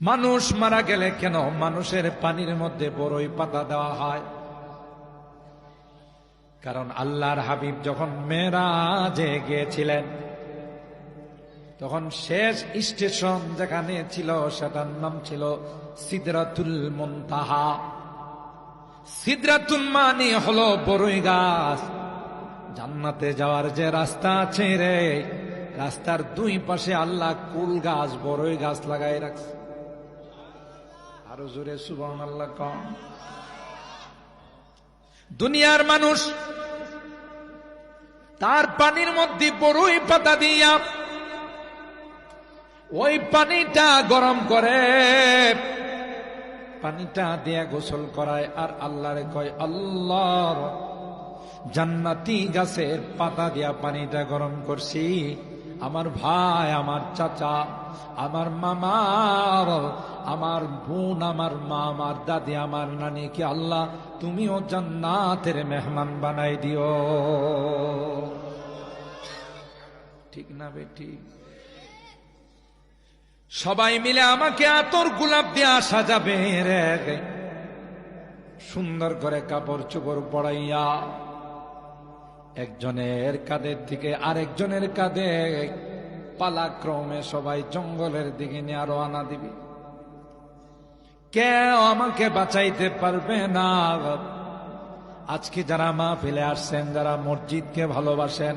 মানুষ মারা গেলে কেন মানুষের পানির মধ্যে বড়ই পাতা দেওয়া হয়? কারণ আল্লাহর হাবিব যখন মেরাজে গিয়েছিলেন, তখন শেষ স্টেশন যেখানে ছিল সেটার নাম ছিল সিদরাতুল মুনতাহা। সিদরাতুল মানে হলো বড়ই গাছ। জান্নাতে যাওয়ার যে রাস্তা আছে রে, রাস্তার দুই পাশে আল্লাহ কুল গাছ বড়ই গাছ লাগাই রাখছে। আরও জোরে সুবহান আল্লাহ কম দুনিয়ার মানুষ তার পানির মধ্যে বড়ই পাতা দিয়া ওই পানিটা গরম করে, পানিটা দিয়া গোসল করায় আর আল্লাহরে কয় আল্লাহ জান্নাতি গাছের পাতা দিয়া পানিটা গরম করছি। আমার ভাই, আমার চাচা, আমার মামা আমার বোন, আমার মা, আমার দাদি, আমার নানি, কি আল্লাহ, তুমিও জান্নাতের মেহমান বানাই দিও। ঠিক না বেটি? সবাই মিলে আমাকে আতর গোলাপ দিয়া সাজাবে রে। সুন্দর করে কাপড় চোপড় পড়াইয়া একজনের কাঁধের দিকে, আরেকজনের কাঁধে পালাক্রমে সবাই জঙ্গলের দিকে নিয়ে আরও আনা দিবি। কে আমাকে বাঁচাইতে পারবে না। আজকে যারা মা ফেলে আসছেন, যারা মসজিদকে ভালোবাসেন